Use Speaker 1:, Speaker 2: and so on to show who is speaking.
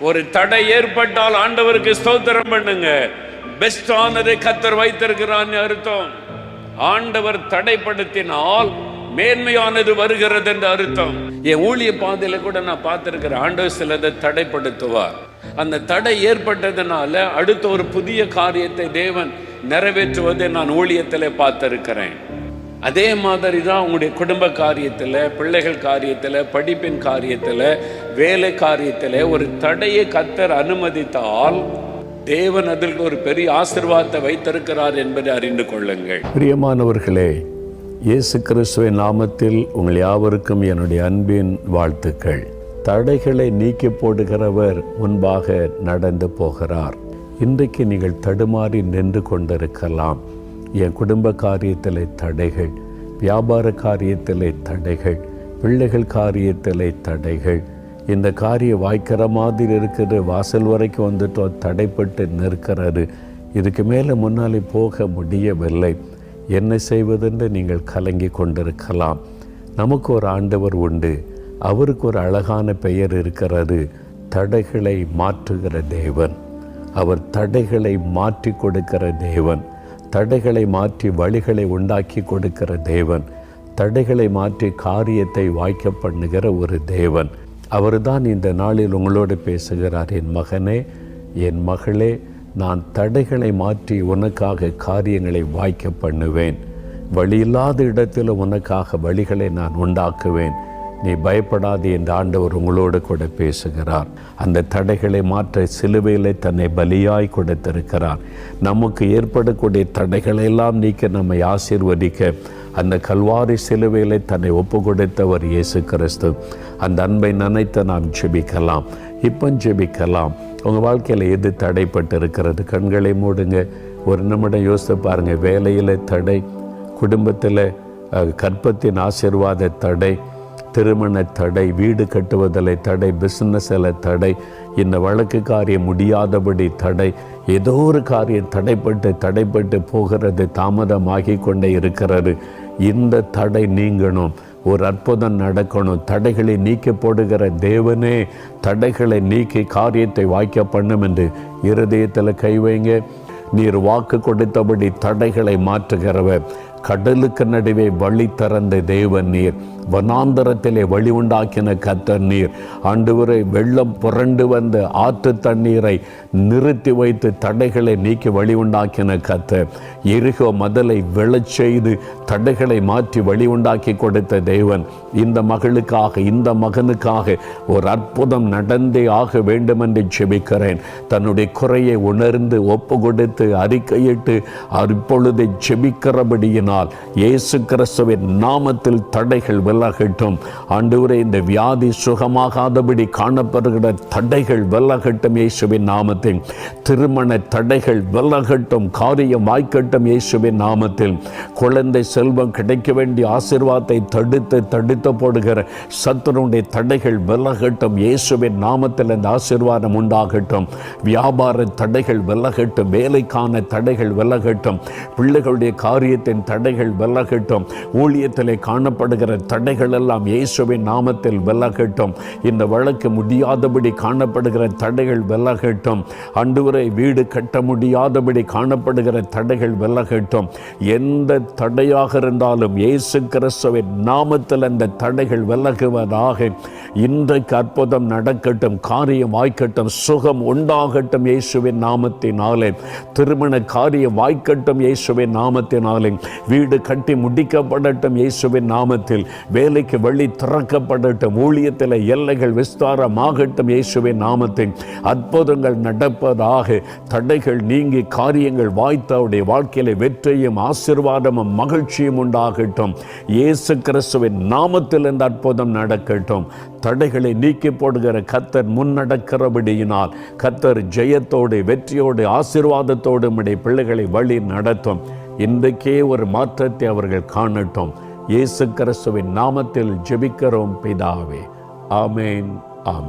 Speaker 1: ஒரு தடை ஏற்பட்டால் ஆண்டவருக்கு ஸ்தோத்திரம் பண்ணுங்க. பெஸ்டானதை கத்தர் வைத்திருக்கிறான் அர்த்தம். ஆண்டவர் தடைப்படுத்தினால் மேன்மையானது வருகிறது என்று அர்த்தம். என் ஊழிய பாதையில கூட நான் பார்த்திருக்கிறேன். ஆண்டவர் சிலதை தடைப்படுத்துவார். அந்த தடை ஏற்பட்டதுனால அடுத்த ஒரு புதிய காரியத்தை தேவன் நிறைவேற்றுவதை நான் ஊழியத்தில் பார்த்திருக்கிறேன். அதே மாதிரி தான் உங்களுடைய குடும்ப காரியத்தில் பிள்ளைகள் காரியத்தில் படிப்பின் காரியத்தில் வேலை காரியத்தில் ஒரு தடையை கத்தர் அனுமதித்தால் தேவன் அதற்கு ஒரு பெரிய ஆசிர்வாதத்தை வைத்திருக்கிறார் என்பதை அறிந்து கொள்ளுங்கள்.
Speaker 2: பிரியமானவர்களே இயேசு கிறிஸ்துவின் நாமத்தில் உங்கள் யாவருக்கும் என்னுடைய அன்பின் வாழ்த்துக்கள். தடைகளை நீக்கி போடுகிறவர் முன்பாக நடந்து போகிறார். இன்றைக்கு நீங்கள் தடுமாறி நின்று கொண்டிருக்கலாம். என் குடும்ப காரியத்தில் தடைகள் வியாபார காரியத்தில் தடைகள் பிள்ளைகள் காரியத்தில் தடைகள். இந்த காரியம் வாய்க்கிற மாதிரி இருக்கிற வாசல் வரைக்கும் வந்துட்டோம் தடைப்பட்டு நிற்கிறாரு இதுக்கு மேலே முன்னாலே போக முடியவில்லை. என்ன செய்வதென்று நீங்கள் கலங்கி கொண்டிருக்கலாம். நமக்கு ஒரு ஆண்டவர் உண்டு. அவருக்கு ஒரு அழகான பெயர் இருக்கிறது தடைகளை மாற்றுகிற தேவன். அவர் தடைகளை மாற்றி கொடுக்கிற தேவன். தடைகளை மாற்றி வழிகளை உண்டாக்கி கொடுக்கிற தேவன். தடைகளை மாற்றி காரியத்தை வாய்க்க பண்ணுகிற ஒரு தேவன். அவர்தான் இந்த நாளில் உங்களோடு பேசுகிறார் என் மகனே என் மகளே நான் தடைகளை மாற்றி உனக்காக காரியங்களை வாய்க்க பண்ணுவேன். வழியில்லாத இடத்தில் உனக்காக வழிகளை நான் உண்டாக்குவேன். நீ பயப்படாது என்று ஆண்டவர் உங்களோடு கூட பேசுகிறார். அந்த தடைகளை மாற்ற சிலுவையில் தன்னை பலியாய் கொடுத்திருக்கிறார். நமக்கு ஏற்படக்கூடிய தடைகளை எல்லாம் நீக்க நம்மை ஆசீர்வதிக்க அந்த கல்வாரி சிலுவையில் தன்னை ஒப்பு கொடுத்தவர் இயேசு கிறிஸ்து அந்த அன்பை நினைத்து நாம் ஜெபிக்கலாம். இப்போ ஜெபிக்கலாம். உங்கள் வாழ்க்கையில் எது தடைப்பட்டு இருக்கிறது கண்களை மூடுங்க. ஒரு நிமிடம் யோசித்து பாருங்கள் வேலையில் தடை குடும்பத்தில் கற்பத்தின் ஆசீர்வாத தடை திருமண தடை வீடு கட்டுவதில் தடை பிஸ்னஸில் தடை இந்த வழக்கு காரியம் முடியாதபடி தடை ஏதோ ஒரு காரியம் தடைப்பட்டு தடைப்பட்டு போகிறது தாமதமாகி கொண்டே இருக்கிறது. இந்த தடை நீங்கணும். ஒரு அற்புதம் நடக்கணும். தடைகளை நீக்கி போடுகிற தேவனே தடைகளை நீக்கி காரியத்தை வாய்க்க பண்ணும் என்று இருதயத்தில் கை வைங்க. நீர் வாக்கு கொடுத்தபடி தடைகளை மாற்றுகிறவர். கடலுக்கு நடுவே வழி திறந்த தேவன் நீர். வனாந்தரத்திலே வழி உண்டாக்கின கத்தர் நீர். ஆண்டவரை வெள்ளம் புரண்டு வந்த ஆற்று தண்ணீரை நிறுத்தி வைத்து தடைகளை நீக்கி வழி உண்டாக்கின கத்தர். எரிகோ மதலை விழச் செய்து தடைகளை மாற்றி வழி உண்டாக்கி கொடுத்த தேவன். இந்த மகளுக்காக இந்த மகனுக்காக ஒரு அற்புதம் நடந்தே ஆக வேண்டும் என்று செபிக்கிறேன் தன்னுடைய குறையை உணர்ந்து ஒப்பு கொடுத்து அறிக்கையிட்டு இப்பொழுது ஜெபிக்கிறபடியினால் இயேசு கிறிஸ்துவின் நாமத்தில் தடைகள் விலகட்டும். ஆண்டவரே இந்த வியாதி சுகமாகாதபடி காணப்படுகிற தடைகள் விலகட்டும் இயேசுவின் நாமத்தில். திருமண தடைகள் விலகட்டும். காரியம் வாய்க்கட்டும் இயேசுவின் நாமத்தில். குழந்தை செல்வம் கிடைக்க வேண்டிய ஆசிர்வாதத்தை தடுத்து தடுத்து போடுகிற சத்துருடைய தடைகள் விலகட்டும். இயேசுவின் நாமத்தில் அந்த ஆசீர்வாதம் உண்டாகட்டும். வியாபார தடைகள் விலகட்டும். வேலைக்கான தடைகள் விலகட்டும். பிள்ளைகளுடைய காரியத்தின் தடைகள் விலகட்டும். ஊழியத்திலே காணப்படுகிற தடைகள் எல்லாம் இயேசுவின் நாமத்தில் விலகட்டும். இந்த வழக்கு முடியாதபடி காணப்படுகிற தடைகள் விலகட்டும். அன்றுவரை வீடு கட்ட முடியாதபடி காணப்படுகிற தடைகள் விலகட்டும். எந்த தடையாக இருந்தாலும் இயேசு கிறிஸ்துவின் நாமத்தில் அந்த தடைகள் விலகுவதாக இன்றைக்கு அற்புதம் நடக்கட்டும் காரியம் வாய்க்கட்டும் சுகம் உண்டாகட்டும் இயேசுவின் நாமத்தினாலே. திருமண காரியம் வாய்க்கட்டும் இயேசுவின் நாமத்தினாலே. வீடு கட்டி முடிக்கப்படட்டும் இயேசுவின் நாமத்தில். வேலைக்கு வழி திறக்கப்படட்டும். ஊழியத்தில் எல்லைகள் விஸ்தாரமாகட்டும் இயேசுவின் நாமத்தில். அற்புதங்கள் நடப்பதாக தடைகள் நீங்கி காரியங்கள் வாய்த்தவுடைய வாழ்க்கையில வெற்றியும் ஆசிர்வாதமும் மகிழ்ச்சியும் உண்டாகட்டும். இயேசு கிறிஸ்துவின் நாமத்தில் இந்த அற்புதம் நடக்கட்டும். தடைகளை நீக்கி போடுகிற கத்தர் முன்னடக்கிறபடியினால் கத்தர் ஜெயத்தோடு வெற்றியோடு ஆசிர்வாதத்தோடு நம்முடைய பிள்ளைகளை வழி நடத்தும். இன்றைக்கே ஒரு மாற்றத்தை அவர்கள் காணட்டும். இயேசு கிறிஸ்துவின் நாமத்தில் ஜெபிக்கிறோம் பிதாவே. ஆமேன் ஆமென்.